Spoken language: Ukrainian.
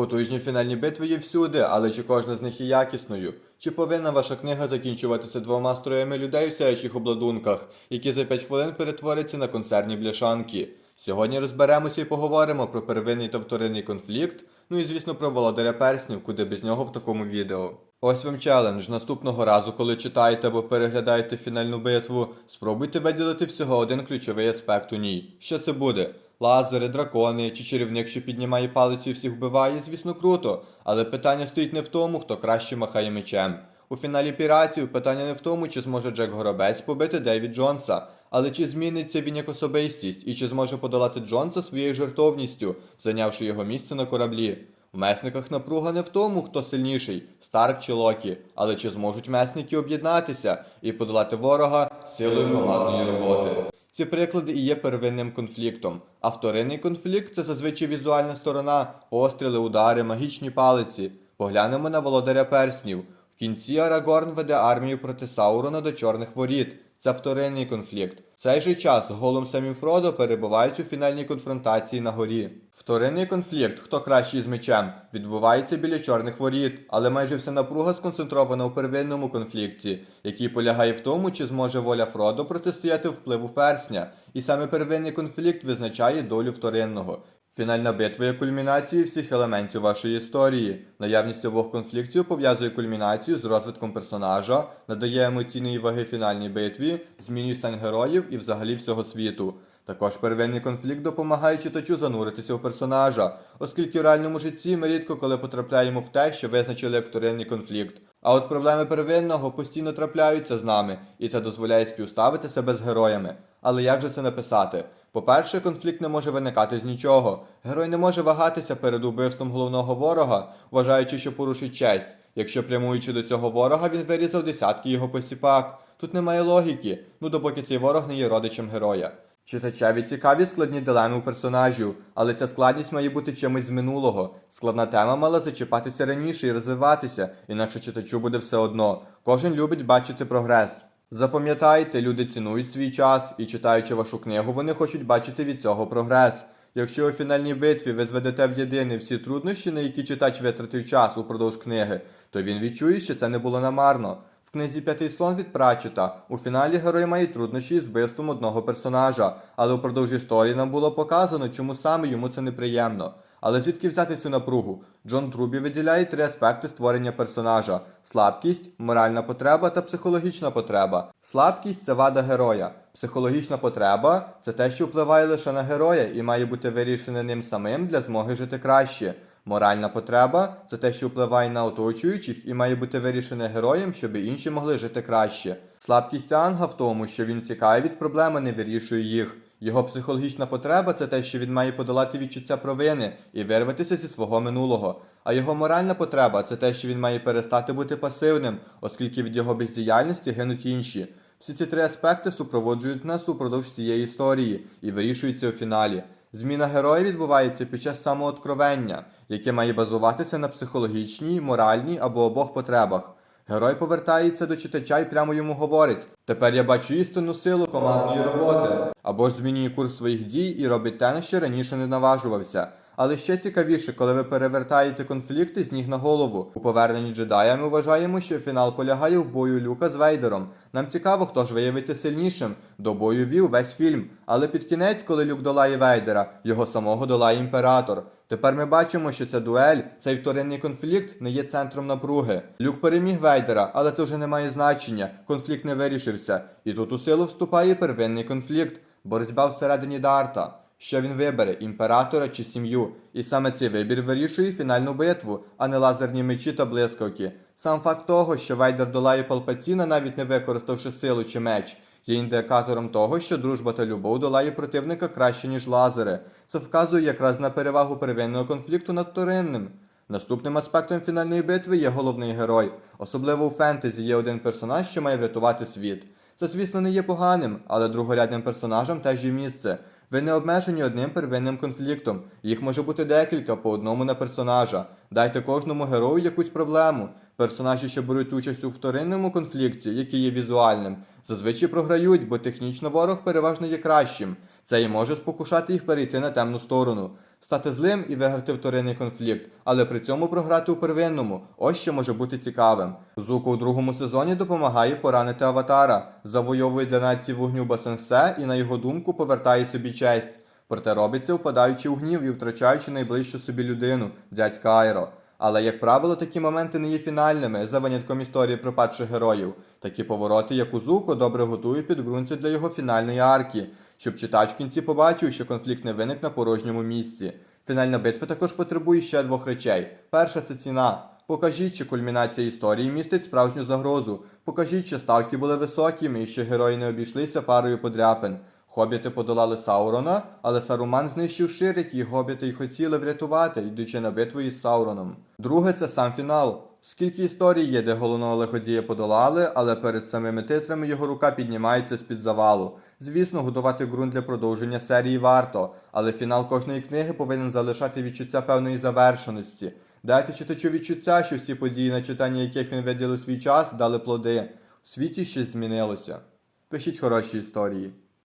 Потужні фінальні битви є всюди, але чи кожна з них є якісною? Чи повинна ваша книга закінчуватися двома строями людей в сяючих обладунках, які за 5 хвилин перетворяться на концерні бляшанки? Сьогодні розберемося і поговоримо про первинний та вторинний конфлікт, ну і звісно про володаря перснів, куди без нього в такому відео. Ось вам челендж. Наступного разу, коли читаєте або переглядаєте фінальну битву, спробуйте виділити всього один ключовий аспект у ній. Що це буде? Лазери, дракони чи чарівник, що піднімає палицю і всіх вбиває, звісно, круто. Але питання стоїть не в тому, хто краще махає мечем. У фіналі піратів питання не в тому, чи зможе Джек Горобець побити Девід Джонса, але чи зміниться він як особистість і чи зможе подолати Джонса своєю жертовністю, зайнявши його місце на кораблі. В месниках напруга не в тому, хто сильніший, Старк чи Локі, але чи зможуть месники об'єднатися і подолати ворога силою командної роботи. Ці приклади і є первинним конфліктом. А вторинний конфлікт це зазвичай візуальна сторона, постріли, удари, магічні палиці. Поглянемо на володаря перснів. В кінці Арагорн веде армію проти Саурона до Чорних воріт. Це вторинний конфлікт. В цей же час Голум самі Фродо перебувають у фінальній конфронтації на горі. Вторинний конфлікт, хто кращий з мечем, відбувається біля чорних воріт, але майже вся напруга сконцентрована у первинному конфлікті, який полягає в тому, чи зможе воля Фродо протистояти впливу персня, і саме первинний конфлікт визначає долю вторинного. Фінальна битва є кульмінацією всіх елементів вашої історії. Наявність обох конфліктів пов'язує кульмінацію з розвитком персонажа, надає емоційної ваги фінальній битві, змінює стан героїв і взагалі всього світу. Також первинний конфлікт допомагає читачу зануритися в персонажа, оскільки в реальному житті ми рідко коли потрапляємо в те, що визначили вторинний конфлікт. А от проблеми первинного постійно трапляються з нами, і це дозволяє співставити себе з героями. Але як же це написати? По-перше, конфлікт не може виникати з нічого. Герой не може вагатися перед убивством головного ворога, вважаючи, що порушить честь. Якщо прямуючи до цього ворога, він вирізав десятки його посіпак. Тут немає логіки, ну допоки цей ворог не є родичем героя. Читачеві цікаві складні дилеми у персонажів, але ця складність має бути чимось з минулого. Складна тема мала зачіпатися раніше і розвиватися, інакше читачу буде все одно. Кожен любить бачити прогрес. Запам'ятайте, люди цінують свій час і читаючи вашу книгу, вони хочуть бачити від цього прогрес. Якщо у фінальній битві ви зведете в єдине всі труднощі, на які читач витратив час упродовж книги, то він відчує, що це не було намарно. В книзі П'ятий слон від Прачета у фіналі герой має труднощі з вбивством одного персонажа, але упродовж історії нам було показано, чому саме йому це неприємно. Але звідки взяти цю напругу? Джон Трубі виділяє три аспекти створення персонажа: слабкість, моральна потреба та психологічна потреба. Слабкість це вада героя. Психологічна потреба це те, що впливає лише на героя і має бути вирішене ним самим для змоги жити краще. Моральна потреба це те, що впливає на оточуючих і має бути вирішене героєм, щоб інші могли жити краще. Слабкість Анга в тому, що він тікає від проблем, а не вирішує їх. Його психологічна потреба це те, що він має подолати відчуття провини і вирватися зі свого минулого. А його моральна потреба це те, що він має перестати бути пасивним, оскільки від його бездіяльності гинуть інші. Всі ці три аспекти супроводжують нас упродовж цієї історії і вирішуються у фіналі. Зміна героя відбувається під час самооткровення, яке має базуватися на психологічній, моральній або обох потребах. Герой повертається до читача і прямо йому говорить: тепер я бачу істинну силу командної роботи. Або ж змінює курс своїх дій і робить те, на що раніше не наважувався. Але ще цікавіше, коли ви перевертаєте конфлікти з ніг на голову. У поверненні джедая ми вважаємо, що фінал полягає в бою Люка з Вейдером. Нам цікаво, хто ж виявиться сильнішим. До бою вів весь фільм. Але під кінець, коли Люк долає Вейдера, його самого долає імператор. Тепер ми бачимо, що ця дуель, цей вторинний конфлікт не є центром напруги. Люк переміг Вейдера, але це вже не має значення. Конфлікт не вирішився. І тут у силу вступає первинний конфлікт, боротьба всередині Дарта. Що він вибере імператора чи сім'ю? І саме цей вибір вирішує фінальну битву, а не лазерні мечі та блискавки. Сам факт того, що Вейдер долає Палпаціна, навіть не використавши силу чи меч, є індикатором того, що дружба та любов долає противника краще, ніж лазери. Це вказує якраз на перевагу первинного конфлікту над вторинним. Наступним аспектом фінальної битви є головний герой. Особливо у фентезі є один персонаж, що має врятувати світ. Це, звісно, не є поганим, але другорядним персонажам теж є місце. Ви не обмежені одним первинним конфліктом. Їх може бути декілька по одному на персонажа. Дайте кожному герою якусь проблему. Персонажі, що беруть участь у вторинному конфлікті, який є візуальним, зазвичай програють, бо технічно ворог переважно є кращим. Це і може спокушати їх перейти на темну сторону, стати злим і виграти вторинний конфлікт, але при цьому програти у первинному. Ось що може бути цікавим. Зуко у другому сезоні допомагає поранити аватара, завойовує для нації вогню Басенсе і, на його думку, повертає собі честь. Проте робиться, впадаючи у гнів і втрачаючи найближчу собі людину, дядька Айро. Але, як правило, такі моменти не є фінальними за винятком історії про падших героїв. Такі повороти, як у Зуко, добре готують підґрунтя для його фінальної арки, щоб читач в кінці побачив, що конфлікт не виник на порожньому місці. Фінальна битва також потребує ще двох речей. Перша це ціна. Покажіть, чи кульмінація історії містить справжню загрозу. Покажіть, що ставки були високими і що герої не обійшлися парою подряпин. Хобіти подолали Саурона, але Саруман знищив шир, який гобіти й хотіли врятувати, йдучи на битву із Сауроном. Друге це сам фінал. Скільки історій є, де головного лиходія подолали, але перед самими титрами його рука піднімається з-під завалу. Звісно, готувати ґрунт для продовження серії варто, але фінал кожної книги повинен залишати відчуття певної завершеності. Дайте читачу відчуття, що всі події, на читання яких він виділив свій час, дали плоди. У світі щось змінилося. Пишіть хороші історії.